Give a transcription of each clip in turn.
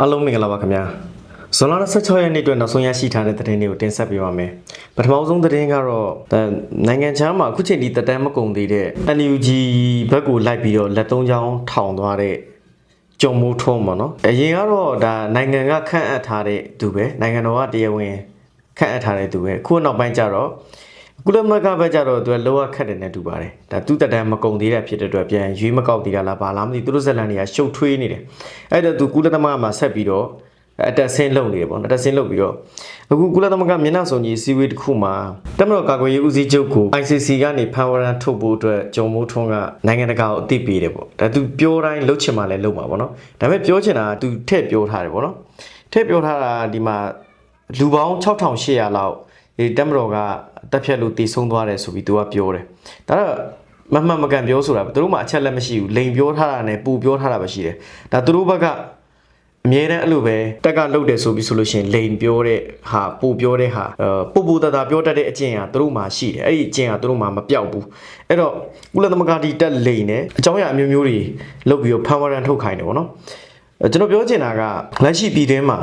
အားလုံးမင်္ဂလာပါခင်ဗျာဇွန်လ16ရက်နေ့အတွက်နောက်ဆုံးရရှိထားတဲ့သတင်းတွေကိုတင်ဆက်ပေးပါမယ်ပထမဆုံးသတင်းကတော့အဲနိုင်ငံခြားမှာအခုချိန်ထိတက်တမ်းမကုန်သေးတဲ့ NUG ဘက်ကိုလိုက်ပြီးတော့လက်သုံးချောင်းထောင်သွားတဲ့ကြုံမိုးထုံးပေါ့နော်အရင်ကတော့ဒါနိုင်ငံကခန့်အပ်ထားတဲ့သူပဲနိုင်ငံတော်ကတရားဝင်ခန့်အပ်ထားတဲ့သူပဲအခုနောက်ပိုင်းကျတော့ ကုလသမဂ္ဂဘက်ကျတော့သူကလောကခတ်တယ်နဲ့တူပါတယ်ဒါသူတက်တမ်းမကုန်သေးတဲ့ဖြစ်တဲ့အတွက်ပြန်ရွေးမကောက်သေးတာလားဘာလားမသိဘူးသူတို့ဇက်လန်တွေကရှုပ်ထွေးနေတယ်အဲ့တော့သူကုလသမဂ္ဂမှာဆက်ပြီးတော့အတက်ဆင်းလုပ်နေတယ်ပေါ့နော်အတက်ဆင်းလုပ်ပြီးတော့အခုကုလသမဂ္ဂမျက်နှာစုံကြီးစီဝေးတစ်ခုမှာတမတော်ကာကွယ်ရေးဦးစီးချုပ်ကို ICC ကနေဖန်ဝရန်ထုတ်ဖို့အတွက်ဂျုံမိုးထွန်းကနိုင်ငံတကာကိုအသိပေးတယ်ပေါ့ဒါသူပြောတိုင်းလှုပ်ချင်မှလည်းလှုပ်မှာပေါ့နော်ဒါပေမဲ့ပြောချင်တာကသူထည့်ပြောထားတယ်ပေါ့နော်ထည့်ပြောထားတာဒီမှာလူပေါင်း6800လောက် ဒီတမတော်ကတက်ဖြတ်လို့တည်ဆုံးသွားတယ်ဆိုပြီးသူကပြောတယ်ဒါတော့မမှန်မကန်ပြောဆိုတာသူတို့မှအချက်လက်မရှိဘူးလိန်ပြောထားတာနဲ့ပူပြောထားတာပဲရှိတယ်ဒါသူတို့ဘက်ကအမြဲတမ်းအဲ့လိုပဲတက်ကလှုပ်တယ်ဆိုပြီးဆိုလို့ရှိရင်လိန်ပြောတဲ့ဟာပူပြောတဲ့ဟာအဲပူပူတတာပြောတတ်တဲ့အကျင့်ဟာသူတို့မှရှိတယ်အဲ့ဒီအကျင့်ဟာသူတို့မှမပြောက်ဘူးအဲ့တော့ကုလသမဂ္ဂတီတက်လိန်နဲ့အကြောင်းအရာအမျိုးမျိုးတွေလှုပ်ပြီးတော့ဖန်ဝရန်ထုတ်ခိုင်းတယ်ဗောနော်အဲကျွန်တော်ပြောချင်တာကလက်ရှိပြည်တွင်းမှာ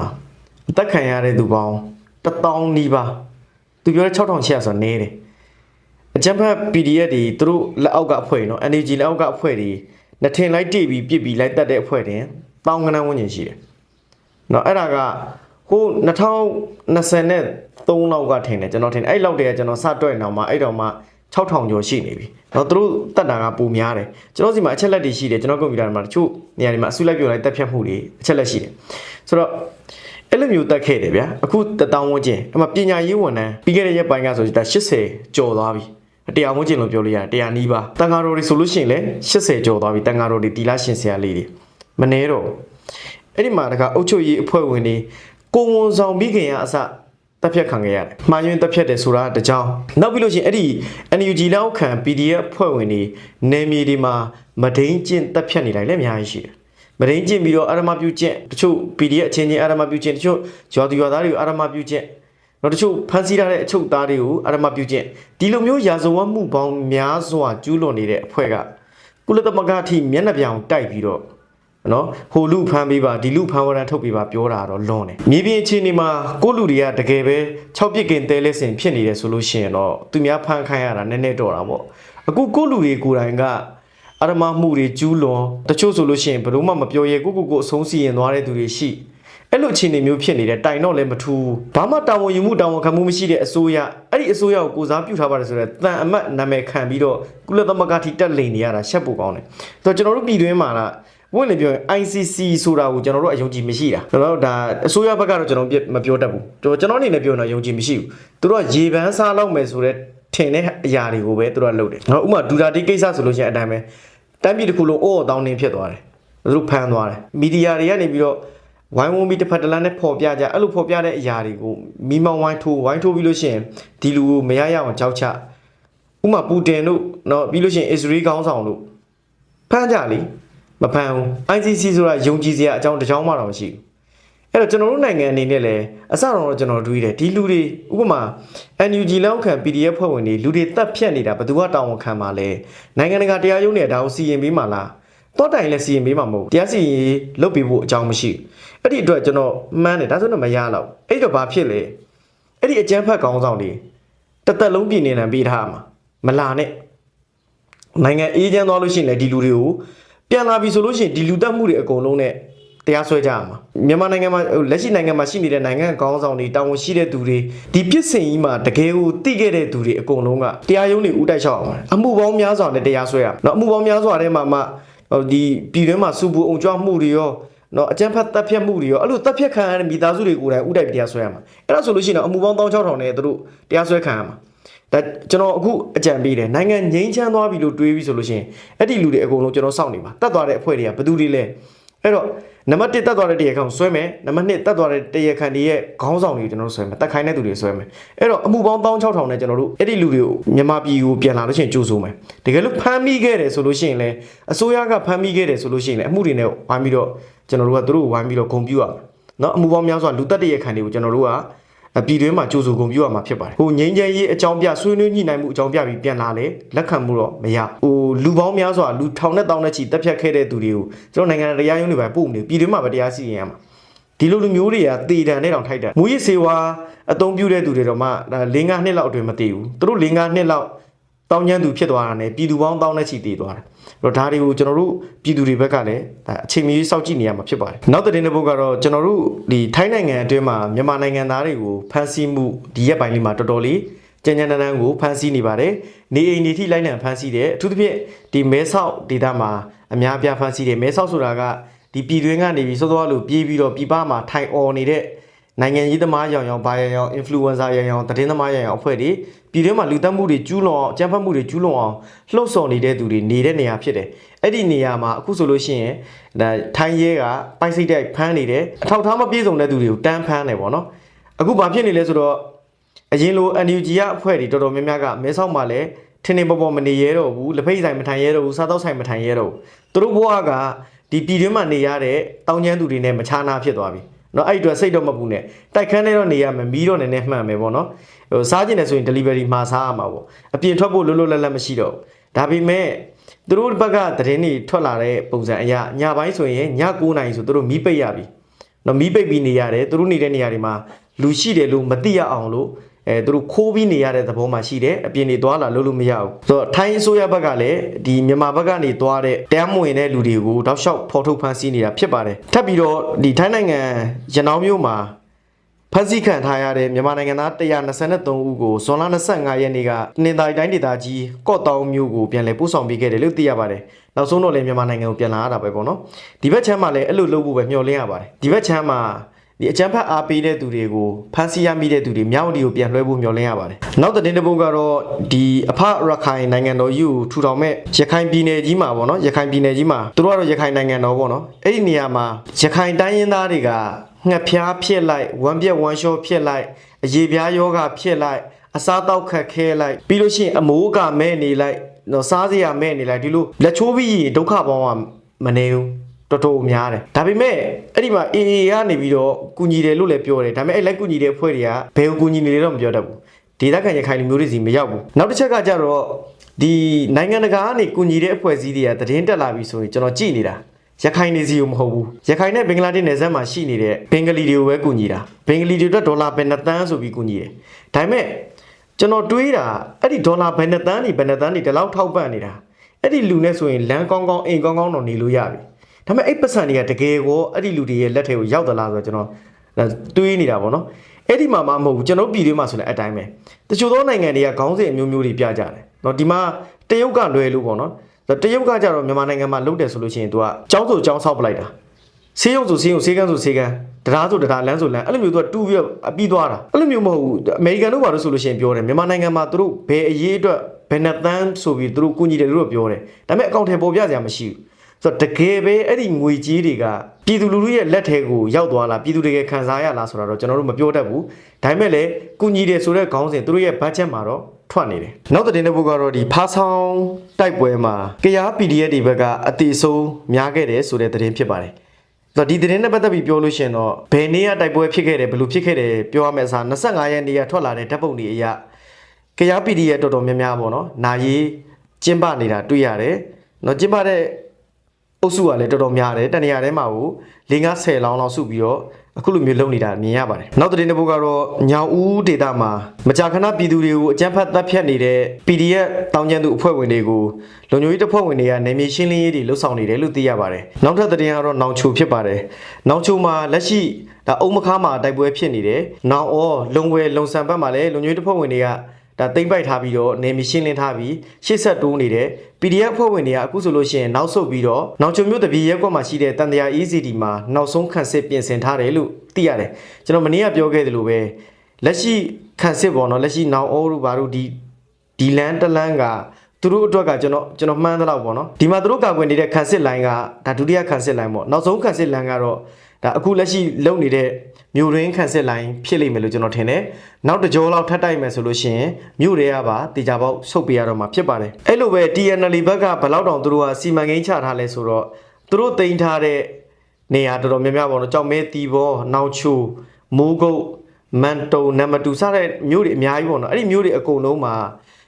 အသက်ခံရတဲ့သူပေါင်း1000နီးပါး သူပြောတဲ့6800ဆိုတော့နည်းတယ်အကြံဖတ် PDF တွေသူတို့လက်အောက်ကအဖွဲ့နော် NAG လက်အောက်ကအဖွဲ့တွေနှစ်ထင်လိုက်တိပြီးပြစ်ပြီးလိုက်တက်တဲ့အဖွဲ့တွေတောင်းကနန်းဝန်းကျင်ရှိတယ်။နော်အဲ့ဒါကဟို2023လောက်ကထင်တယ်ကျွန်တော်ထင်တယ်အဲ့လောက်တည်းကကျွန်တော်စတွေ့နေအောင်မှအဲ့တော့မှ6000ကျော်ရှိနေပြီ။နော်သူတို့တက်တာကပိုများတယ်။ကျွန်တော်စီမှာအချက်လက်တွေရှိတယ်ကျွန်တော်ကွန်ပျူတာမှာတချို့နေရာတွေမှာအစုလိုက်ပြောလိုက်တက်ဖြတ်မှုတွေအချက်လက်ရှိတယ်။ဆိုတော့ အဲ့လိုမျိုးတက်ခဲ့တယ်ဗျာအခုတတောင်းဝန်းကျင်အမှပညာရေးဝန်ထမ်းပြီးခဲ့တဲ့ရက်ပိုင်းကဆိုဒါ80ကျော်သွားပြီတရားဝန်းကျင်လို့ပြောလို့ရတယ်တရားနီးပါတန်ဃာတော်တွေဆိုလို့ရှိရင်လည်း80ကျော်သွားပြီတန်ဃာတော်တွေတီလာရှင်ဆရာလေးတွေမနေတော့အဲ့ဒီမှာတကအုတ်ချုပ်ရေးအဖွဲ့ဝင်တွေကိုဝန်ဆောင်ပြီးခင်ရအစတက်ဖြတ်ခံခဲ့ရတယ်မှားယွင်းတက်ဖြတ်တယ်ဆိုတာတကြောင်နောက်ပြီးလို့ရှိရင်အဲ့ဒီ NUG လောက်ခံ PDF အဖွဲ့ဝင်တွေနေမြေတွေမှာမဒိန်ကျင့်တက်ဖြတ်နေတိုင်းလည်းအများကြီးရှိတယ် မဒိန်ကျင့်ပြီးတော့အာရမပြုကျင့်တချို့ PDF အချင်းချင်းအာရမပြုကျင့်တချို့ဂျော်ဒီရွာသားတွေကိုအာရမပြုကျင့်နောက်တချို့ဖန်ဆီးထားတဲ့အချုပ်သားတွေကိုအာရမပြုကျင့်ဒီလိုမျိုးရာဇဝတ်မှုပေါင်းများစွာကျူးလွန်နေတဲ့အဖွဲ့ကကုလသမဂ္ဂအထိမျက်နှာပြောင်တိုက်ပြီးတော့နော်ဟိုလူဖမ်းပေးပါဒီလူဖမ်းဝရန်ထုတ်ပေးပါပြောတာတော့လွန်တယ်မြေပြင်အခြေအနေမှာကိုလူတွေကတကယ်ပဲ6ပြစ်ကင်တဲလက်စင်ဖြစ်နေတယ်ဆိုလို့ရှိရင်တော့သူများဖမ်းခိုင်းရတာနည်းနည်းတော့တာပေါ့အခုကိုလူတွေကိုယ်တိုင်က အရမမှုတွေကျူးလွန်တချို့ဆိုလို့ရှိရင်ဘယ်လို့မှမပြောရဲကိုကိုကိုအဆုံးစီရင်သွားတဲ့သူတွေရှိအဲ့လိုအခြေအနေမျိုးဖြစ်နေတဲ့တိုင်တော့လည်းမထူးဘာမှတာဝန်ယူမှုတာဝန်ခံမှုမရှိတဲ့အစိုးရအဲ့ဒီအစိုးရကိုကိုစားပြုထားပါတယ်ဆိုတော့တန်အမတ်နာမည်ခံပြီးတော့ကုလသမဂ္ဂထိတက်လိန်နေရတာရှက်ဖို့ကောင်းတယ်ဆိုတော့ကျွန်တော်တို့ပြည်တွင်းမှာလားဝင်လေပြောရင် ICC ဆိုတာကိုကျွန်တော်တို့အယုံကြည်မရှိတာကျွန်တော်တို့ဒါအစိုးရဘက်ကတော့ကျွန်တော်မပြောတတ်ဘူးကျွန်တော်အနေနဲ့ပြောရင်တော့ယုံကြည်မရှိဘူးသူတို့ကရေပန်းစားလောက်မယ်ဆိုတော့ထင်တဲ့အရာတွေကိုပဲသူတို့ကလုပ်တယ်။နော်ဥပမာဒူတာတီကိစ္စဆိုလို့ရှိရင်အတိုင်းပဲ တမ်းပြည်တစ်ခုလုံးအော်တောင်းနေဖြစ်သွားတယ်။သူတို့ဖမ်းသွားတယ်။မီဒီယာတွေကနေပြီးတော့ဝိုင်းဝန်းပြီးတစ်ဖက်တစ်လမ်းနဲ့ပေါ်ပြကြအဲ့လိုပေါ်ပြတဲ့အရာတွေကိုမိမောင်းဝိုင်းထိုးဝိုင်းထိုးပြီးလို့ရှိရင်ဒီလူကိုမရရအောင်ကြောက်ချဥပမာပူတင်တို့နော်ပြီးလို့ရှိရင်အစ္စရေးခေါင်းဆောင်တို့ဖမ်းကြလीမဖမ်းဘူး ICC ဆိုတာယုံကြည်စရာအကြောင်းတစ်ကြောင်းမှတော့မရှိဘူး အဲ့တော့ကျွန်တော်တို့နိုင်ငံအနေနဲ့လည်းအစတော့ကျွန်တော်တွေးတယ်ဒီလူတွေဥပမာ NUG လောက်ခံ PDF ဖွဲ့ဝင်တွေလူတွေတက်ဖြတ်နေတာဘယ်သူကတောင်းဝန်ခံမှာလဲနိုင်ငံတကာတရားရုံးတွေဒါကိုစီရင်ပေးမှာလားတော့တိုင်လည်းစီရင်ပေးမှာမဟုတ်ဘူးတရားစီရင်လုပ်ပေးဖို့အကြောင်းမရှိဘူးအဲ့ဒီအတွက်ကျွန်တော်မှန်းတယ်ဒါဆိုတော့မရတော့အဲ့တော့ဘာဖြစ်လဲအဲ့ဒီအကြမ်းဖက်ကောင်းဆောင်တွေတစ်သက်လုံးပြည်နေနံပေးထားမှာမလာနဲ့နိုင်ငံအေးချမ်းသွားလို့ရှိရင်လည်းဒီလူတွေကိုပြန်လာပြီဆိုလို့ရှိရင်ဒီလူတက်မှုတွေအကုန်လုံးနဲ့ တရားစွဲကြရမှာမြန်မာနိုင်ငံမှာဟိုလက်ရှိနိုင်ငံမှာရှိနေတဲ့နိုင်ငံကောင်းဆောင်တွေတာဝန်ရှိတဲ့သူတွေဒီပြစ်စင်ကြီးမှာတကယ်ကိုတိခဲ့တဲ့သူတွေအကုန်လုံးကတရားရုံးတွေဥတိုက်လျှောက်အောင်အမှုပေါင်းများစွာနဲ့တရားစွဲရအောင်เนาะအမှုပေါင်းများစွာထဲမှာမှဟိုဒီပြည်တွင်းမှာစုပူအောင်ကြွမှုတွေရောเนาะအကြမ်းဖက်တပ်ဖြတ်မှုတွေရောအဲ့လိုတပ်ဖြတ်ခံရတဲ့မိသားစုတွေကိုယ်တိုင်ဥတိုက်ပြီးတရားစွဲရမှာအဲ့ဒါဆိုလို့ရှိရင်တော့အမှုပေါင်း16000နဲ့သူတို့တရားစွဲခံရမှာဒါကျွန်တော်အခုအကြံပေးတယ်နိုင်ငံငြိမ်းချမ်းသွားပြီလို့တွေးပြီးဆိုလို့ရှိရင်အဲ့ဒီလူတွေအကုန်လုံးကျွန်တော်စောင့်နေပါတတ်သွားတဲ့အဖွဲ့တွေကဘယ်သူတွေလဲအဲ့တော့ နံပါတ်1တက်သွားတဲ့တရားခံဆွဲမယ်နံပါတ်2တက်သွားတဲ့တရားခံတွေရဲ့ခေါင်းဆောင်တွေကိုကျွန်တော်တို့ဆွဲမယ်တက်ခိုင်းတဲ့သူတွေဆွဲမယ်အဲ့တော့အမှုပေါင်း16000နဲ့ကျွန်တော်တို့အဲ့ဒီလူတွေကိုမြန်မာပြည်ကိုပြန်လာလို့ရှိရင်ကြိုးဆိုမယ်တကယ်လို့ဖမ်းမိခဲ့တယ်ဆိုလို့ရှိရင်လည်းအစိုးရကဖမ်းမိခဲ့တယ်ဆိုလို့ရှိရင်လည်းအမှုတွေနဲ့ဝိုင်းပြီးတော့ကျွန်တော်တို့ကသူတို့ကိုဝိုင်းပြီးတော့ဂုံပြူရမယ်နော်အမှုပေါင်းများစွာလူတက်တရားခံတွေကိုကျွန်တော်တို့က ပြည်တွင်းမှာကြိုးဆိုဂုံပြူရမှာဖြစ်ပါတယ်ဟိုငိမ့်ချမ်းရေးအကြောင်းပြဆွေးနွေးညှိနှိုင်းမှုအကြောင်းပြပြီးပြန်လာလေလက်ခံမှုတော့မရဟိုလူပေါင်းများစွာလူထောင်နဲ့တောင်းနဲ့ချီတက်ဖြတ်ခဲ့တဲ့သူတွေကိုကျွန်တော်နိုင်ငံတရားရုံးတွေပဲပို့နေပြည်တွင်းမှာပဲတရားစီရင်ရမှာဒီလိုလူမျိုးတွေကတေတံနဲ့တောင်ထိုက်တယ်မူရစ်စေဝါအသုံးပြုတဲ့သူတွေတော့မှဒါ၄၅နှစ်လောက်အတွင်းမတည်ဘူးသူတို့၄၅နှစ်လောက် တောင်းကျမ်းသူဖြစ်သွားတာ ਨੇ ပြည်သူပေါင်းတောင်းနဲ့ချီတည်သွားတယ်အဲ့တော့ဒါတွေကိုကျွန်တော်တို့ပြည်သူတွေဘက်ကလည်းဒါအချိန်မီစောင့်ကြည့်နေရမှာဖြစ်ပါတယ်နောက်တဲ့တဲ့ဘုတ်ကတော့ကျွန်တော်တို့ဒီထိုင်းနိုင်ငံအတွင်းမှာမြန်မာနိုင်ငံသားတွေကိုဖမ်းဆီးမှုဒီရက်ပိုင်းလေးမှာတော်တော်လေးကြံကြံတန်းတန်းကိုဖမ်းဆီးနေပါတယ်နေအိမ်ဒီထိလိုက်လံဖမ်းဆီးတယ်အထူးသဖြင့်ဒီမဲဆောက်ဒေသမှာအများအပြားဖမ်းဆီးတယ်မဲဆောက်ဆိုတာကဒီပြည်တွင်းကနေပြီးစောစောလို့ပြေးပြီးတော့ပြည်ပမှာထိုင်អော်နေတဲ့နိုင်ငံရေးသမားရောင်ရောင်ဘာရောင်ရောင် influencer ရောင်ရောင်သတင်းသမားရောင်ရောင်အဖွဲ့တွေ ပြည်တွင်းမှာလူတက်မှုတွေကျူးလွန်အောင်အကြမ်းဖက်မှုတွေကျူးလွန်အောင်လှုပ်ဆော်နေတဲ့သူတွေနေတဲ့နေရာဖြစ်တယ်အဲ့ဒီနေရာမှာအခုဆိုလို့ရှိရင်ဒါထိုင်းရဲကပိုက်စိတ်တိုက်ဖမ်းနေတယ်အထောက်ထားမပြည့်စုံတဲ့သူတွေကိုတန်းဖမ်းတယ်ပေါ့နော်အခုဘာဖြစ်နေလဲဆိုတော့ အရင်လို NUG ရအဖွဲ့တွေတော်တော်များများကမဲဆောက်မှာလည်းထင်းနေပေါ်ပေါ်မနေရတော့ဘူးလက်ဖိတ်ဆိုင်မထိုင်ရတော့ဘူးစားတော့ဆိုင်မထိုင်ရတော့ဘူးသူတို့ဘဝကဒီပြည်တွင်းမှာနေရတဲ့တောင်ကျမ်းသူတွေနဲ့မချာနာဖြစ်သွားပြီเนาะအဲ့ဒီအတွက်စိတ်တော့မပူနဲ့တိုက်ခန်းထဲတော့နေရမယ်မီးတော့နည်းနည်းမှန်မယ်ပေါ့နော် ဟိုစားကျင်တယ်ဆိုရင် delivery မှာစားရမှာပေါ့အပြင်ထွက်ဖို့လွတ်လွတ်လပ်လပ်မရှိတော့ဘူးဒါပေမဲ့သူတို့ဘက်ကသတင်းတွေထွက်လာတဲ့ပုံစံအရညပိုင်းဆိုရင်ည9နာရီဆိုသူတို့မီးပိတ်ရပြီနော်မီးပိတ်ပြီးနေရတယ်သူတို့နေတဲ့နေရာတွေမှာလူရှိတယ်လို့မသိရအောင်လို့အဲသူတို့ခိုးပြီးနေရတဲ့သဘောမှရှိတယ်အပြင်နေသွားလာလို့လို့မရဘူးဆိုတော့ထိုင်းအစိုးရဘက်ကလည်းဒီမြန်မာဘက်ကနေသွားတဲ့တရားမဝင်တဲ့လူတွေကိုတောက်လျှောက်ဖော်ထုတ်ဖမ်းဆီးနေတာဖြစ်ပါတယ်ထပ်ပြီးတော့ဒီထိုင်းနိုင်ငံရနောင်းမြို့မှာ ဖမ်းဆီးခံထားရတဲ့မြန်မာနိုင်ငံသား123ဦးကိုဇွန်လ25ရက်နေ့ကနေတိုင်းတိုင်းဒေသကြီးကော့တောင်မြို့ကိုပြန်လည်ပို့ဆောင်ပေးခဲ့တယ်လို့သိရပါတယ်။နောက်ဆုံးတော့လည်းမြန်မာနိုင်ငံကိုပြန်လာရတာပဲပေါ့နော်။ဒီဘက်ချမ်းမှာလည်းအဲ့လိုလုပ်ဖို့ပဲမျှော်လင့်ရပါတယ်။ဒီဘက်ချမ်းမှာ ဒီအကြမ်းဖက်အားပေးတဲ့သူတွေကိုဖမ်းဆီးရမိတဲ့သူတွေမြောက်ဒီကိုပြန်လွှဲဖို့မျှော်လင့်ရပါတယ်။နောက်သတင်းတစ်ပုဒ်ကတော့ဒီအဖရခိုင်နိုင်ငံတော်ကြီးကိုထူထောင်မဲ့ရခိုင်ပြည်နယ်ကြီးမှာပေါ့နော်ရခိုင်ပြည်နယ်ကြီးမှာသူတို့ကတော့ရခိုင်နိုင်ငံတော်ပေါ့နော်အဲ့ဒီနေရာမှာရခိုင်တိုင်းရင်းသားတွေကငှက်ဖျားဖြစ်လိုက်ဝမ်းပြက်ဝမ်းလျှောဖြစ်လိုက်အရေပြားယောဂဖြစ်လိုက်အစားတောက်ခတ်ခဲလိုက်ပြီးလို့ရှိရင်အမိုးကမဲ့နေလိုက်နော်စားစရာမဲ့နေလိုက်ဒီလိုလက်ချိုးပြီးရင်ဒုက္ခပေါင်းကမနေဘူး တော်တော်များတယ်ဒါပေမဲ့အဲ့ဒီမှာ AA ကနေပြီးတော့ကုညီတယ်လို့လည်းပြောတယ်ဒါပေမဲ့အဲ့လိုက်ကုညီတဲ့အဖွဲ့တွေကဘယ်ကိုကုညီနေလဲတော့မပြောတတ်ဘူးဒေသခံရခိုင်လူမျိုးတွေစီမရောက်ဘူးနောက်တစ်ချက်ကကြတော့ဒီနိုင်ငံတကာကနေကုညီတဲ့အဖွဲ့အစည်းတွေကသတင်းတက်လာပြီဆိုရင်ကျွန်တော်ကြည့်နေတာရခိုင်နေစီကိုမဟုတ်ဘူးရခိုင်နဲ့ဘင်္ဂလားဒေ့ရှ်နယ်စပ်မှာရှိနေတဲ့ဘင်္ဂလီတွေကိုပဲကူညီတာဘင်္ဂလီတွေအတွက်ဒေါ်လာဘယ်နှစ်သန်းဆိုပြီးကူညီတယ်ဒါပေမဲ့ကျွန်တော်တွေးတာအဲ့ဒီဒေါ်လာဘယ်နှစ်သန်းနေဘယ်နှစ်သန်းနေဒီလောက်ထောက်ပံ့နေတာအဲ့ဒီလူနဲ့ဆိုရင်လမ်းကောင်းကောင်းအိမ်ကောင်းကောင်းတော့နေလို့ရပြီ ဒါပေမဲ့အဲ့ပတ်စံတွေကတကယ်ကိုအဲ့ဒီလူတွေရဲ့လက်ထဲကိုရောက်သလားဆိုတော့ကျွန်တော်တွေးနေတာပေါ့နော်အဲ့ဒီမှာမှမဟုတ်ဘူးကျွန်တော်ပြည်တွင်းမှာဆိုလည်းအတိုင်းပဲတချို့သောနိုင်ငံတွေကခေါင်းစဉ်အမျိုးမျိုးတွေပြကြတယ်နော်ဒီမှာတရုတ်ကလွယ်လို့ပေါ့နော်တရုတ်ကကြတော့မြန်မာနိုင်ငံမှာလုပ်တယ်ဆိုလို့ရှိရင်သူကចောင်းဆိုចောင်းဆောက်ပလိုက်တာဆေးရုံဆိုဆေးရုံဆေးကန်းဆိုဆေးကန်းတရားဆိုတရားလမ်းဆိုလမ်းအဲ့လိုမျိုးသူကတူပြီးအပြီးသွားတာအဲ့လိုမျိုးမဟုတ်ဘူးအမေရိကန်တို့ဘာလို့ဆိုလို့ရှိရင်ပြောတယ်မြန်မာနိုင်ငံမှာသူတို့ဘယ်အရေးအတွက်ဘယ်နှသန်းဆိုပြီးသူတို့ကုညီတယ်သူတို့ပြောတယ်ဒါပေမဲ့အကောင့်ထဲပေါ်ပြစရာမရှိဘူး ဆိုတော့တကယ်ပဲအဲ့ဒီငွေကြီးတွေကပြည်သူလူထုရဲ့လက်ထဲကိုရောက်သွားလားပြည်သူတွေခံစားရလားဆိုတာတော့ကျွန်တော်တို့မပြောတတ်ဘူးဒါပေမဲ့လည်းကူညီတယ်ဆိုတဲ့ခေါင်းစဉ်သူတို့ရဲ့ဘတ်ဂျက်မှာတော့ထွက်နေတယ်နောက်သတင်းတစ်ပုဒ်ကတော့ဒီဖားဆောင်တိုက်ပွဲမှာကရား PDF တွေဘက်ကအတိဆုံးများခဲ့တယ်ဆိုတဲ့သတင်းဖြစ်ပါတယ်ဆိုတော့ဒီသတင်းနဲ့ပတ်သက်ပြီးပြောလို့ရှိရင်တော့ဘယ်နေ့ကတိုက်ပွဲဖြစ်ခဲ့တယ်ဘယ်လိုဖြစ်ခဲ့တယ်ပြောရမယ့်အစား25ရက်နေ့ကထွက်လာတဲ့ဓာတ်ပုံတွေအရကရား PD ရဲ့တော်တော်များများပေါ့နော်။နာရီကျင်းပနေတာတွေ့ရတယ်။နော်ကျင်းပတဲ့ အုပ်စုကလည်းတော်တော်များတယ်။တနေရာထဲမှာကို၄50လောင်းလောက်စုပြီးတော့အခုလိုမျိုးလုပ်နေတာမြင်ရပါတယ်။နောက်သတင်းတစ်ပုဒ်ကတော့ညောင်ဦးဒေတာမှာမကြာခဏပြည်သူတွေကိုအကြမ်းဖက်တပ်ဖြတ်နေတဲ့ PDF တောင်းကျမ်းသူအဖွဲ့ဝင်တွေကိုလုံခြုံရေးတပ်ဖွဲ့ဝင်တွေကနေမြေရှင်းလင်းရေးတွေလှုပ်ဆောင်နေတယ်လို့သိရပါတယ်။နောက်ထပ်သတင်းကတော့နောင်ချိုဖြစ်ပါတယ်။နောင်ချိုမှာလက်ရှိဒါအုံမခါမှာတိုက်ပွဲဖြစ်နေတယ်။နောင်အောလုံဝဲလုံဆန်ဘက်မှာလည်းလုံခြုံရေးတပ်ဖွဲ့ဝင်တွေက ဒါတိမ့်ပိုက်ထားပြီးတော့နေမီရှင်းလင်းထားပြီးရှေ့ဆက်တိုးနေတယ် PDF အဖွဲ့ဝင်တွေကအခုဆိုလို့ရှိရင်နောက်ဆုတ်ပြီးတော့နောက်ချုံမျိုးတပီရက်ကွက်မှာရှိတဲ့တန်တရာ ECD မှာနောက်ဆုံးခန့်စစ်ပြင်ဆင်ထားတယ်လို့သိရတယ်ကျွန်တော်မနေ့ကပြောခဲ့သလိုပဲလက်ရှိခန့်စစ်ပေါ့နော်လက်ရှိနောင်အိုးတို့ဘာတို့ဒီဒီလန်တလန်ကသူတို့အတွက်ကကျွန်တော်ကျွန်တော်မှန်းသလောက်ပေါ့နော်ဒီမှာသူတို့ကာကွယ်နေတဲ့ခန့်စစ်လိုင်းကဒါဒုတိယခန့်စစ်လိုင်းပေါ့နောက်ဆုံးခန့်စစ်လိုင်းကတော့ ဒါအခုလက်ရှိလုံနေတဲ့မြို့ရင်းခန့်စစ်လိုင်းဖြစ်လိမ့်မယ်လို့ကျွန်တော်ထင်တယ်နောက်တစ်ကြောလောက်ထပ်တိုက်မယ်ဆိုလို့ရှိရင်မြို့တွေကပါတေချာပေါက်ဆုတ်ပြရတော့မှာဖြစ်ပါတယ်အဲ့လိုပဲ TNL ဘက်ကဘလောက်တောင်သူတို့ကစီမံကိန်းချထားလဲဆိုတော့သူတို့တင်ထားတဲ့နေရာတော်တော်များများပေါ့နော်ကြောင်မဲတီဘောနောက်ချိုမိုးကုတ်မန်တုံနံပါတ်2စတဲ့မြို့တွေအများကြီးပေါ့နော်အဲ့ဒီမြို့တွေအကုန်လုံးမှာ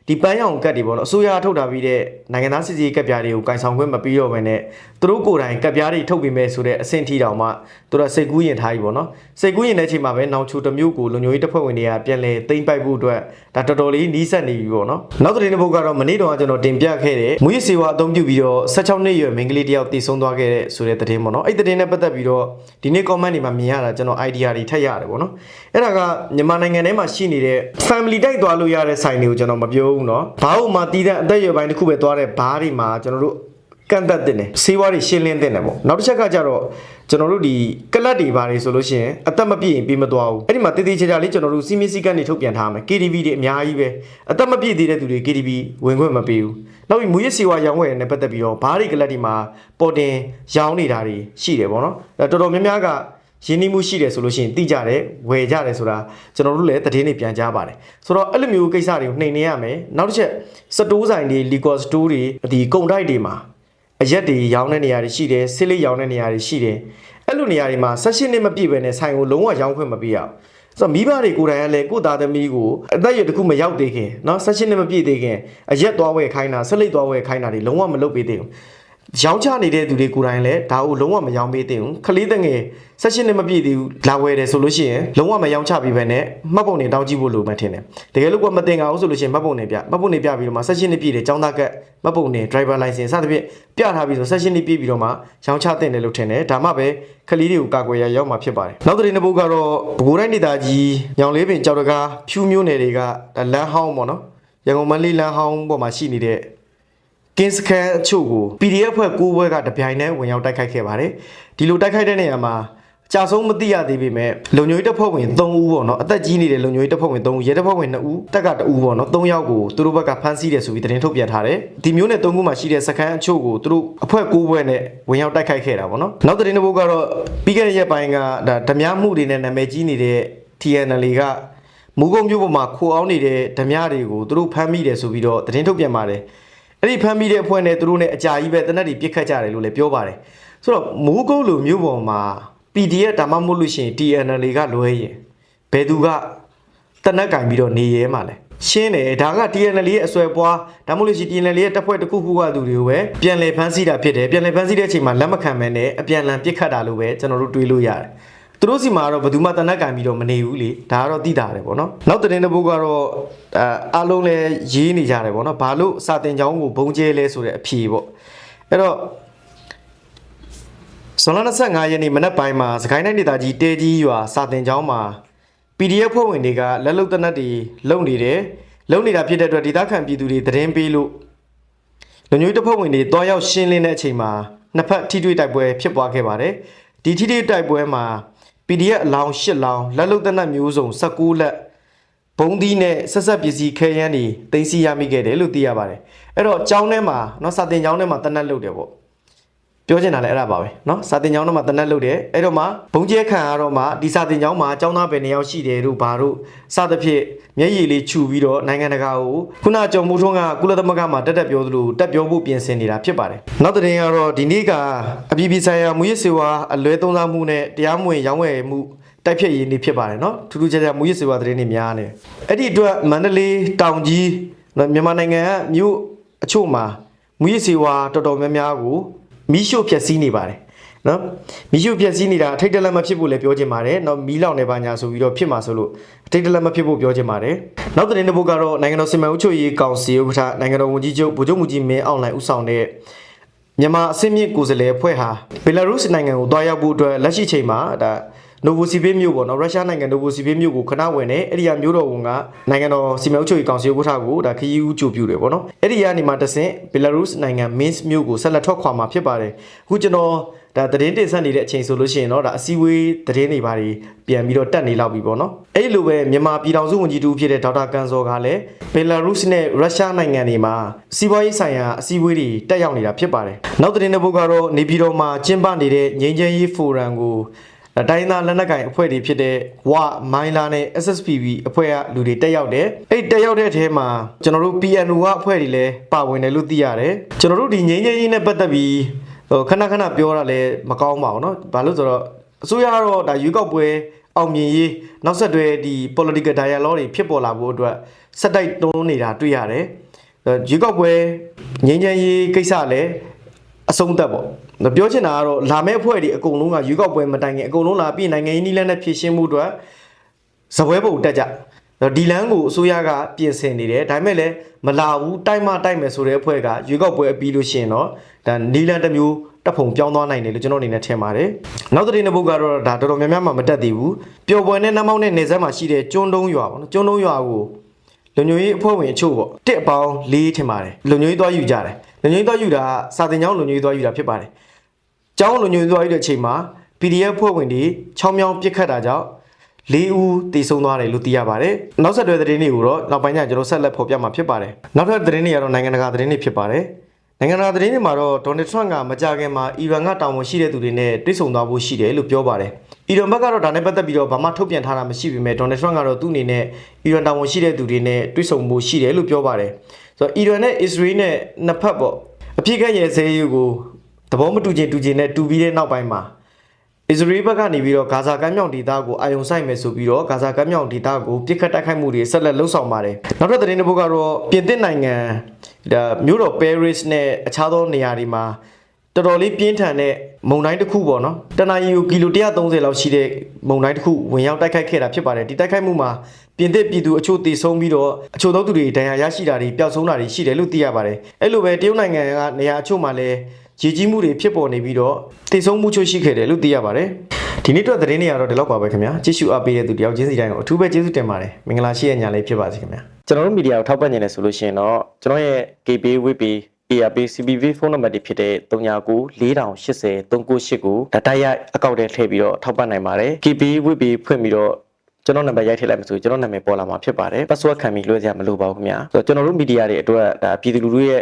ဒီပန်းရောင်ကတ်တွေပေါ့နော်အစိုးရထုတ်တာပြီးတဲ့နိုင်ငံသားစစ်စီကတ်ပြားတွေကိုကင်ဆောင်ခွင့်မပြီးတော့ဘဲနဲ့သူတို့ကိုယ်တိုင်ကတ်ပြားတွေထုတ်ပေးမယ်ဆိုတဲ့အဆင့်ထိတောင်မှသူတို့ကစိတ်ကူးရင်ထားပြီပေါ့နော်စိတ်ကူးရင်တဲ့အချိန်မှာပဲနောင်ချိုတစ်မျိုးကိုလူမျိုးရေးတပ်ဖွဲ့ဝင်တွေကပြန်လဲသိမ့်ပိုက်ဖို့အတွက်ဒါတော်တော်လေးနီးစပ်နေပြီပေါ့နော်နောက်သတင်းတစ်ပုဒ်ကတော့မနေ့တုန်းကကျွန်တော်တင်ပြခဲ့တဲ့မူရစ်စေဝါအသုံးပြုပြီးတော့16နှစ်ရွယ်မိန်းကလေးတယောက်တည်ဆုံးသွားခဲ့တဲ့ဆိုတဲ့သတင်းပေါ့နော်အဲ့သတင်းနဲ့ပတ်သက်ပြီးတော့ဒီနေ့ comment တွေမှာမြင်ရတာကျွန်တော် idea တွေထက်ရတယ်ပေါ့နော်အဲ့ဒါကမြန်မာနိုင်ငံထဲမှာရှိနေတဲ့ family တိုက်သွားလို့ရတဲ့ဆိုင်တွေကိုကျွန်တော်မပြောဘူးเนาะဘာလို့မှတီးတဲ့အသက်အရွယ်ပိုင်းတစ်ခုပဲသွားတဲ့ဘားတွေမှာကျွန်တော်တို့ကန့်သက်တင်တယ်ဆေးဝါးတွေရှင်းလင်းတင်တယ်ပေါ့နောက်တစ်ချက်ကကြတော့ကျွန်တော်တို့ဒီကလတ်တွေဘာတွေဆိုလို့ရှိရင်အသက်မပြည့်ရင်ပြီးမသွားဘူးအဲ့ဒီမှာတည်တည်ချာချာလေးကျွန်တော်တို့စီမီစီကတ်တွေထုတ်ပြန်ထားမယ် KTV တွေအများကြီးပဲအသက်မပြည့်သေးတဲ့သူတွေ KTV ဝင်ခွင့်မပေးဘူးနောက်ပြီးမူရစ်စီဝါရောင်းဝယ်နဲ့ပတ်သက်ပြီးတော့ဘားတွေကလတ်တွေမှာပေါ်တင်ရောင်းနေတာတွေရှိတယ်ပေါ့နော်အဲ့တော်တော်များများက ရင်းနှီးမှုရှိတယ်ဆိုလို့ရှိရင်သိကြတယ်ဝယ်ကြတယ်ဆိုတာကျွန်တော်တို့လည်းသတင်းတွေပြန်ကြားပါတယ်ဆိုတော့အဲ့လိုမျိုးကိစ္စတွေကိုနှိမ်နေရမယ်နောက်တစ်ချက်စတိုးဆိုင်တွေ legal store တွေဒီကုန်တိုက်တွေမှာအရက်တွေရောင်းတဲ့နေရာတွေရှိတယ်ဆေးလေးရောင်းတဲ့နေရာတွေရှိတယ်အဲ့လိုနေရာတွေမှာ16နှစ်မပြည့်ဘဲနဲ့ဆိုင်ကိုလုံးဝရောင်းခွင့်မပေးရအောင်ဆိုတော့မိဘတွေကိုယ်တိုင်ကလည်းကိုယ့်သားသမီးကိုအသက်အရွယ်တစ်ခုမရောက်သေးခင်เนาะ16နှစ်မပြည့်သေးခင်အရက်သွားဝယ်ခိုင်းတာဆက်လက်သွားဝယ်ခိုင်းတာတွေလုံးဝမလုပ်ပေးသေးဘူး ရောင်းချနေတဲ့သူတွေကိုယ်တိုင်လည်းဒါကိုလုံးဝမရောင်းပေးသင့်ဘူးခလေးတငယ်16နှစ်မပြည့်သေးဘူးလာဝယ်တယ်ဆိုလို့ရှိရင်လုံးဝမရောင်းချပြီးပဲနဲ့မှတ်ပုံတွေတောင်းကြည့်ဖို့လိုမှထင်တယ်တကယ်လို့ကမတင်ကြဘူးဆိုလို့ရှိရင်မှတ်ပုံတွေပြမှတ်ပုံတွေပြပြီးတော့မှ16နှစ်ပြည့်တယ်ចောင်းသားကတ်မှတ်ပုံတွေ driver license စသဖြင့်ပြထားပြီးဆို16နှစ်ပြည့်ပြီးတော့မှရောင်းချတင်တယ်လို့ထင်တယ်ဒါမှပဲခလေးတွေကိုကာကွယ်ရရောက်မှာဖြစ်ပါတယ်နောက်တဲ့တစ်ပုတ်ကတော့ဘကိုးတိုင်းဒေသကြီးညောင်လေးပင်ကြောက်တကားဖြူးမျိုးနယ်တွေကဒါလမ်းဟောင်းပေါ့နော်ရန်ကုန်မန္တလေးလမ်းဟောင်းပေါ်မှာရှိနေတဲ့ ကင်းစကန်အချို့ကို PDF ဖွဲ့၉ဘွဲကတပြိုင်တည်းဝင်ရောက်တိုက်ခိုက်ခဲ့ပါတယ်ဒီလိုတိုက်ခိုက်တဲ့နေရာမှာကြာဆုံးမသိရသေးပေမဲ့လုံညွေတပ်ဖွဲ့ဝင်3ဦးပေါ့နော်အသက်ကြီးနေတဲ့လုံညွေတပ်ဖွဲ့ဝင်3ဦးရဲတပ်ဖွဲ့ဝင်2ဦးတက်က2ဦးပေါ့နော်3ယောက်ကိုသူတို့ဘက်ကဖမ်းဆီးတယ်ဆိုပြီးသတင်းထုတ်ပြန်ထားတယ်ဒီမျိုးနဲ့3ခုမှရှိတဲ့စကန်အချို့ကိုသူတို့အဖွဲ့9ဘွဲနဲ့ဝင်ရောက်တိုက်ခိုက်ခဲ့တာပေါ့နော်နောက်သတင်းတစ်ပုဒ်ကတော့ပြီးခဲ့တဲ့ရက်ပိုင်းကဒါဓမြမှုတွေနဲ့နာမည်ကြီးနေတဲ့ TNL ကမူကုံမျိုးပေါ်မှာခိုအောင်နေတဲ့ဓမြတွေကိုသူတို့ဖမ်းမိတယ်ဆိုပြီးတော့သတင်းထုတ်ပြန်ပါတယ် အဲ့ဒီဖမ်းမိတဲ့အဖွဲ့နဲ့သူတို့နဲ့အကြာကြီးပဲတနက်တွေပြစ်ခတ်ကြတယ်လို့လည်းပြောပါတယ်ဆိုတော့မိုးကုတ်လိုမျိုးပေါ်မှာ PDF ဒါမှမဟုတ်လို့ရှိရင် TNL ကလွဲရင်ဘယ်သူကတနက်ကင်ပြီးတော့နေရဲမှာလဲရှင်းတယ်ဒါက TNL ရဲ့အစွဲပွားဒါမှမဟုတ်လို့ရှိရင် TNL ရဲ့တပ်ဖွဲ့တစ်ခုခုကသူတွေကိုပဲပြန်လည်ဖမ်းဆီးတာဖြစ်တယ်ပြန်လည်ဖမ်းဆီးတဲ့အချိန်မှာလက်မခံမဲနဲ့အပြန်အလှန်ပြစ်ခတ်တာလို့ပဲကျွန်တော်တို့တွေးလို့ရတယ် သူတို့စီမှာတော့ဘယ်သူမှတနက်ကင်ပြီးတော့မနေဘူးလေဒါကတော့သိတာတယ်ပေါ့နော်နောက်တဲ့တဲ့ဘုတ်ကတော့အဲအားလုံးလည်းရေးနေကြတယ်ပေါ့နော်ဘာလို့စာတင်ကြောင်းကိုဘုံကျဲလဲဆိုတဲ့အဖြေပေါ့အဲ့တော့ဇွန်လ25ရက်နေ့မနက်ပိုင်းမှာစကိုင်းတိုင်းဒေသကြီးတဲကြီးရွာစာတင်ကြောင်းမှာ PDF ဖွဲ့ဝင်တွေကလက်လုံတနက်တွေလုံနေတယ်လုံနေတာဖြစ်တဲ့အတွက်ဒေသခံပြည်သူတွေသတင်းပေးလို့လူမျိုးတပ်ဖွဲ့ဝင်တွေတွားရောက်ရှင်းလင်းတဲ့အချိန်မှာနှစ်ဖက်ထိတွေ့တိုက်ပွဲဖြစ်ပွားခဲ့ပါတယ်ဒီထိတွေ့တိုက်ပွဲမှာ PDF အလောင်း၈လောင်းလက်လုံတနက်မျိုးစုံ16လက်ဘုံသီးနဲ့ဆက်ဆက်ပစ္စည်းခဲယမ်းတွေတင်စီရမိခဲ့တယ်လို့သိရပါတယ်အဲ့တော့ကျောင်းထဲမှာเนาะစာတင်ကျောင်းထဲမှာတနက်လုတ်တယ်ပေါ့ ပြောချင်တာလည်းအဲ့ဒါပါပဲเนาะစာတင်ကျောင်းထဲမှာတနက်လုတ်တယ်အဲ့တော့မှဘုံကျဲခံရတော့မှဒီစာတင်ကျောင်းမှာကျောင်းသားပဲနှစ်ယောက်ရှိတယ်တို့ဘာတို့စသဖြင့်မျက်ရည်လေးခြူပြီးတော့နိုင်ငံတကာကိုခုနကြုံမှုထုံးကကုလသမဂ္ဂမှာတက်တက်ပြောသလိုတက်ပြောဖို့ပြင်ဆင်နေတာဖြစ်ပါတယ်နောက်တဲ့ရင်ကတော့ဒီနေ့ကအပြည်ပြည်ဆိုင်ရာမူရစ်စေဝါအလွဲသုံးစားမှုနဲ့တရားမဝင်ရောင်းဝယ်မှုတိုက်ဖြတ်ရေးနေ့ဖြစ်ပါတယ်เนาะထူးထူးခြားခြားမူရစ်စေဝါသတင်းတွေများနေတယ်အဲ့ဒီအတွက်မန္တလေးတောင်ကြီးနော်မြန်မာနိုင်ငံကမြို့အချို့မှာမူရစ်စေဝါတော်တော်များများကို မီးရှို့ဖျက်ဆီးနေပါတယ်နော်မီးရှို့ဖျက်ဆီးနေတာအထိတ်တလန့်မဖြစ်ဖို့လည်းပြောချင်ပါတယ်နော်မီးလောင်နေပါညာဆိုပြီးတော့ဖြစ်မှာဆိုလို့အထိတ်တလန့်မဖြစ်ဖို့ပြောချင်ပါတယ်နောက်တဲ့နေ့ဘုတ်ကတော့နိုင်ငံတော်စီမံအုပ်ချုပ်ရေးကောင်စီဥက္ကဋ္ဌနိုင်ငံတော်ဝန်ကြီးချုပ်ဗိုလ်ချုပ်မှုကြီးမင်းအောင်လှိုင်ဦးဆောင်တဲ့မြန်မာအစင်းမြင့်ကိုယ်စားလှယ်အဖွဲ့ဟာဘယ်လာရုစ်နိုင်ငံကိုတွားရောက်ဖို့အတွက်လက်ရှိချိန်မှာဒါ နိုဗိုစီဗေးမြို့ပေါ့နော်ရုရှားနိုင်ငံနိုဗိုစီဗေးမြို့ကိုခဏဝင်နေအဲ့ဒီကမြို့တော်ဝန်ကနိုင်ငံတော်စီမံအုပ်ချုပ်ရေးကောင်စီဥက္ကဋ္ဌကိုဒါခရီးဦးကြိုပြုတယ်ပေါ့နော်အဲ့ဒီကနေမှတဆင့်ဘယ်လာရုစ်နိုင်ငံမင်းစ်မြို့ကိုဆက်လက်ထွက်ခွာမှာဖြစ်ပါတယ်အခုကျွန်တော်ဒါသတင်းတင်ဆက်နေတဲ့အချိန်ဆိုလို့ရှိရင်တော့ဒါအစည်းအဝေးသတင်းတွေဘာတွေပြန်ပြီးတော့တက်နေလောက်ပြီပေါ့နော်အဲ့လိုပဲမြန်မာပြည်ထောင်စုဝန်ကြီးတူဖြစ်တဲ့ဒေါက်တာကန်စောကလည်းဘယ်လာရုစ်နဲ့ရုရှားနိုင်ငံတွေမှာစီးပွားရေးဆိုင်ရာအစည်းအဝေးတွေတက်ရောက်နေတာဖြစ်ပါတယ်နောက်သတင်းတစ်ပုဒ်ကတော့နေပြည်တော်မှာကျင်းပနေတဲ့ငြိမ်းချမ်းရေးဖိုရမ်ကို တိုင်းသားလက်နက်ကိုင်အဖွဲ့တွေဖြစ်တဲ့ဝမိုင်းလာနဲ့ SSPB အဖွဲ့ကလူတွေတက်ရောက်တယ်အဲ့တက်ရောက်တဲ့အထဲမှာကျွန်တော်တို့ PNU ကအဖွဲ့တွေလည်းပါဝင်တယ်လို့သိရတယ်ကျွန်တော်တို့ဒီငြိမ်းချမ်းရေးနဲ့ပတ်သက်ပြီး ဟိုခဏခဏပြောတာလည်းမကောင်းပါဘူးเนาะဘာလို့ဆိုတော့ အစိုးရကတော့ဒါရွေးကောက်ပွဲအောင်မြင်ရေးနောက်ဆက်တွဲဒီ political dialogue တွေဖြစ်ပေါ်လာဖို့အတွက်စက်တိုက်တွန်းနေတာတွေ့ရတယ်အဲရွေးကောက်ပွဲငြိမ်းချမ်းရေးကိစ္စလည်းအဆုံးသတ်ပေါ့ ပြောချင်တာကတော့လာမယ့်အဖွဲ့တွေအကုန်လုံးကရွေးကောက်ပွဲမတိုင်ခင်အကုန်လုံးလာပြီးနိုင်ငံရေးနည်းလမ်းနဲ့ဖြည့်ရှင်းမှုအတွက်ဇပွဲပုံတက်ကြဒီလန်းကိုအစိုးရကပြင်ဆင်နေတယ်ဒါပေမဲ့လည်းမလာဘူးတိုက်မတိုက်မယ်ဆိုတဲ့အဖွဲ့ကရွေးကောက်ပွဲအပြီးလို့ရှိရင်တော့ဒါနီလန်တစ်မျိုးတက်ဖုံပြောင်းသွားနိုင်တယ်လို့ကျွန်တော်အနေနဲ့ထင်ပါတယ်နောက်တဲ့တစ်ပုတ်ကတော့ဒါတော်တော်များများမှမတက်သေးဘူးပျော်ပွဲနဲ့နှမောင်းနဲ့နေဆက်မှာရှိတဲ့ကျွန်းတုံးရွာပေါ့နော်ကျွန်းတုံးရွာကိုလူညိုရေးအဖွဲ့ဝင်အချို့ပေါ့တစ်အပေါင်း၄ထင်ပါတယ်လူညိုရေးသွားယူကြတယ်လူညိုရေးသွားယူတာစာတင်ကျောင်းလူညိုရေးသွားယူတာဖြစ်ပါတယ် ကျောင်းလူညိုရေးသွားယူတဲ့အချိန်မှာ PDF ဖွဲ့ဝင်တွေ6မြောင်းပြစ်ခတ်တာကြောင့်လေးဦးတည်ဆုံသွားတယ်လို့သိရပါတယ်။နောက်ဆက်တွဲသတင်းတွေကိုတော့နောက်ပိုင်းကျရင်ကျွန်တော်ဆက်လက်ဖော်ပြမှာဖြစ်ပါတယ်။နောက်ထပ်သတင်းတွေကတော့နိုင်ငံတကာသတင်းတွေဖြစ်ပါတယ်။နိုင်ငံတကာသတင်းတွေမှာတော့ဒေါ်နယ်ထရန့်ကမကြခင်မှာအီရန်ကတာဝန်ရှိတဲ့သူတွေနဲ့တွေ့ဆုံသွားဖို့ရှိတယ်လို့ပြောပါတယ်။အီရန်ဘက်ကတော့ဒါနဲ့ပတ်သက်ပြီးတော့ဘာမှထုတ်ပြန်ထားတာမရှိပေမဲ့ဒေါ်နယ်ထရန့်ကတော့သူ့အနေနဲ့အီရန်တာဝန်ရှိတဲ့သူတွေနဲ့တွေ့ဆုံဖို့ရှိတယ်လို့ပြောပါတယ်။ဆိုတော့အီရန်နဲ့အစ္စရေးနဲ့နှစ်ဖက်ပေါ့အပြစ်ကရဲ့ဆဲရေးကို သဘောမတူချင်တူချင်နဲ့တူပြီးတဲ့နောက်ပိုင်းမှာအစ္စရေးဘက်ကနေပြီးတော့ဂါဇာကမ်းမြောင်ဒေသကိုအာယုံဆိုင်မယ်ဆိုပြီးတော့ဂါဇာကမ်းမြောင်ဒေသကိုပြစ်ခတ်တိုက်ခိုက်မှုတွေဆက်လက်လှုပ်ဆောင်ပါတယ်။နောက်ထပ်သတင်းတစ်ပုဒ်ကတော့ပြင်သစ်နိုင်ငံဒါမြို့တော်ပဲရစ်နဲ့အခြားသောနေရာတွေမှာတော်တော်လေးပြင်းထန်တဲ့မုန်တိုင်းတစ်ခုပေါ့နော်။တနအီကိုကီလို130လောက်ရှိတဲ့မုန်တိုင်းတစ်ခုဝင်ရောက်တိုက်ခိုက်ခဲ့တာဖြစ်ပါတယ်။ဒီတိုက်ခိုက်မှုမှာပြင်သစ်ပြည်သူအချို့တည်ဆုံးပြီးတော့အချို့သောသူတွေဒဏ်ရာရရှိတာတွေပျောက်ဆုံးတာတွေရှိတယ်လို့သိရပါတယ်။အဲ့လိုပဲတရုတ်နိုင်ငံကနေရာအချို့မှာလည်း ရည်ကြီးမှုတွေဖြစ်ပေါ်နေပြီးတော့တည်ဆုံမှုချို့ရှိခဲ့တယ်လို့သိရပါတယ်ဒီနေ့အတွက်သတင်းတွေကတော့ဒီလောက်ပါပဲခင်ဗျာကြည့်ရှုအားပေးတဲ့သူတယောက်ချင်းစီတိုင်းကိုအထူးပဲကျေးဇူးတင်ပါတယ်မင်္ဂလာရှိတဲ့ညလေးဖြစ်ပါစေခင်ဗျာကျွန်တော်တို့မီဒီယာကိုထောက်ပံ့နေတယ်ဆိုလို့ရှိရင်တော့ကျွန်တော်ရဲ့ KB WP ARP CPV ဖုန်းနံပါတ်တွေဖြစ်တဲ့39 4080 398ကိုဒါတိုက်ရိုက်အကောင့်ထဲထည့်ပြီးတော့ထောက်ပံ့နိုင်ပါတယ် KB WP ဖွင့်ပြီးတော့ကျွန်တော်နံပါတ်ရိုက်ထည့်လိုက်မှဆိုကျွန်တော်နာမည်ပေါ်လာမှာဖြစ်ပါတယ် password ခံပြီးလွှဲစရာမလိုပါဘူးခင်ဗျာဆိုတော့ကျွန်တော်တို့မီဒီယာတွေအတွက်ဒါပြည်သူလူထုရဲ့